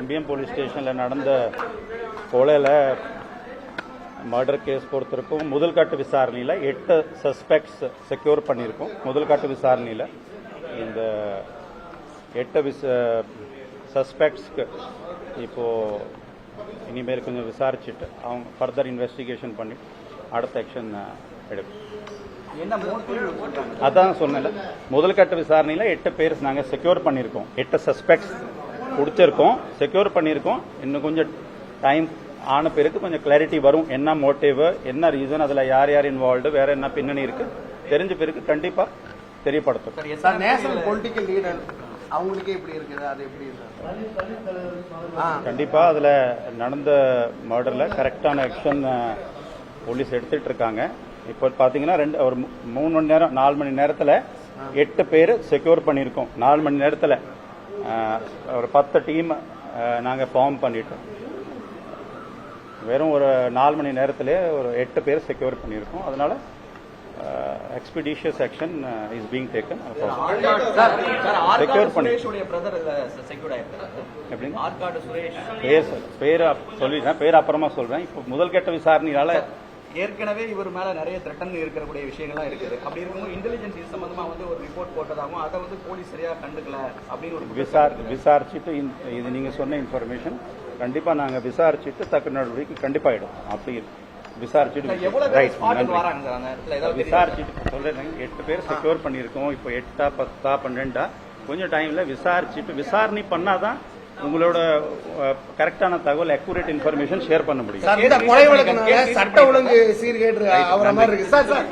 MBM police ஸ்டேஷனில் நடந்த கொலையில் மர்டர் கேஸ் பொறுத்திருக்கும். முதல் கட்ட விசாரணையில் எட்டு சஸ்பெக்ட்ஸ் செக்யூர் பண்ணியிருக்கோம். முதல் கட்ட விசாரணையில் இந்த எட்டு விச சஸ்பெக்ட்ஸ்க்கு இப்போது இனிமேல் கொஞ்சம் விசாரிச்சுட்டு அவங்க ஃபர்தர் இன்வெஸ்டிகேஷன் பண்ணி அடுத்த ஆக்ஷன் மோட்டிவ் அதான் சொன்னேன்ல. முதல் கட்ட விசாரணையில் எட்டு பேர் நாங்கள் செக்யூர் பண்ணியிருக்கோம். எட்டு சஸ்பெக்ட்ஸ் பிடிச்சிருக்கோம் செக்யூர் பண்ணியிருக்கோம் இன்னும் கொஞ்சம் டைம் ஆன பிறகு கொஞ்சம் கிளாரிட்டி வரும். என்ன மோட்டிவ் என்ன ரீசன் அதில் யார் யார் இன்வால்வ்டு வேற என்ன பின்னணி இருக்கு தெரிஞ்ச பிறகு கண்டிப்பாக தெரியப்படுத்தும் நேஷனல் பொலிட்டிக்கல் லீடர் அவங்களுக்கே இப்படி இருக்குது அது எப்படி ஆ. கண்டிப்பாக அதில் நடந்த மர்டரில் கரெக்டான ஆக்ஷன் போலீஸ் எடுத்துட்டு இருக்காங்க. இப்போ பார்த்தீங்கன்னா ரெண்டு ஒரு மூணு மணி நேரம் நாலு மணி நேரத்தில் எட்டு பேர் செக்யூர் பண்ணியிருக்கோம் நாலு மணி நேரத்தில். ஒரு பத்து டீம் நாங்கள் ஃபார்ம் பண்ணிட்டோம். வெறும் ஒரு நாலு மணி நேரத்திலே ஒரு எட்டு பேர் செக்யூர் பண்ணியிருக்கோம். அதனால expeditious action is being taken Secure பண்ணி. எப்படிங்க? பேர் சொல்- பேர் அப்- சொல்லிடுறேன் பேர் அப்புறமா சொல்றேன். இப்போ முதல் கட்ட விசாரணையால ஏற்கனவே இவர் மேல நிறைய த்ரெட்டன் இருக்கக்கூடிய விஷயங்கள்லாம் இருக்குது. அப்படி இருக்கும்போது இன்டெலிஜென்ஸ் இது சம்பந்தமா வந்து ஒரு ரிப்போர்ட் போட்டதாகவும் அதை வந்து போலீஸ் சரியா கண்டுக்கல அப்படின்னு ஒரு விசார் விசாரிச்சுட்டு இந்த- இது நீங்க சொன்ன இன்ஃபர்மேஷன் கண்டிப்பா நாங்க விசாரிச்சுட்டு தக்க நடவடிக்கை கண்டிப்பா எடுப்போம் அப்படி விசாரிச்சுட்டு? விசாரிச்சுட்டு சொல்றேன் எட்டு பேர் செக்யூர் பண்ணியிருக்கோம். இப்போ எட்டா பத்தா பன்னெண்டா கொஞ்சம் டைம்ல விசாரிச்சுட்டு விசாரணை பண்ணாதான் உங்களோட கரெக்டான தகவல் அக்யூரேட் இன்ஃபர்மேஷன் ஷேர் பண்ண முடியும். சட்ட ஒழுங்கு சீர்கேடு அவர மாதிரி இருக்கு. Sir sir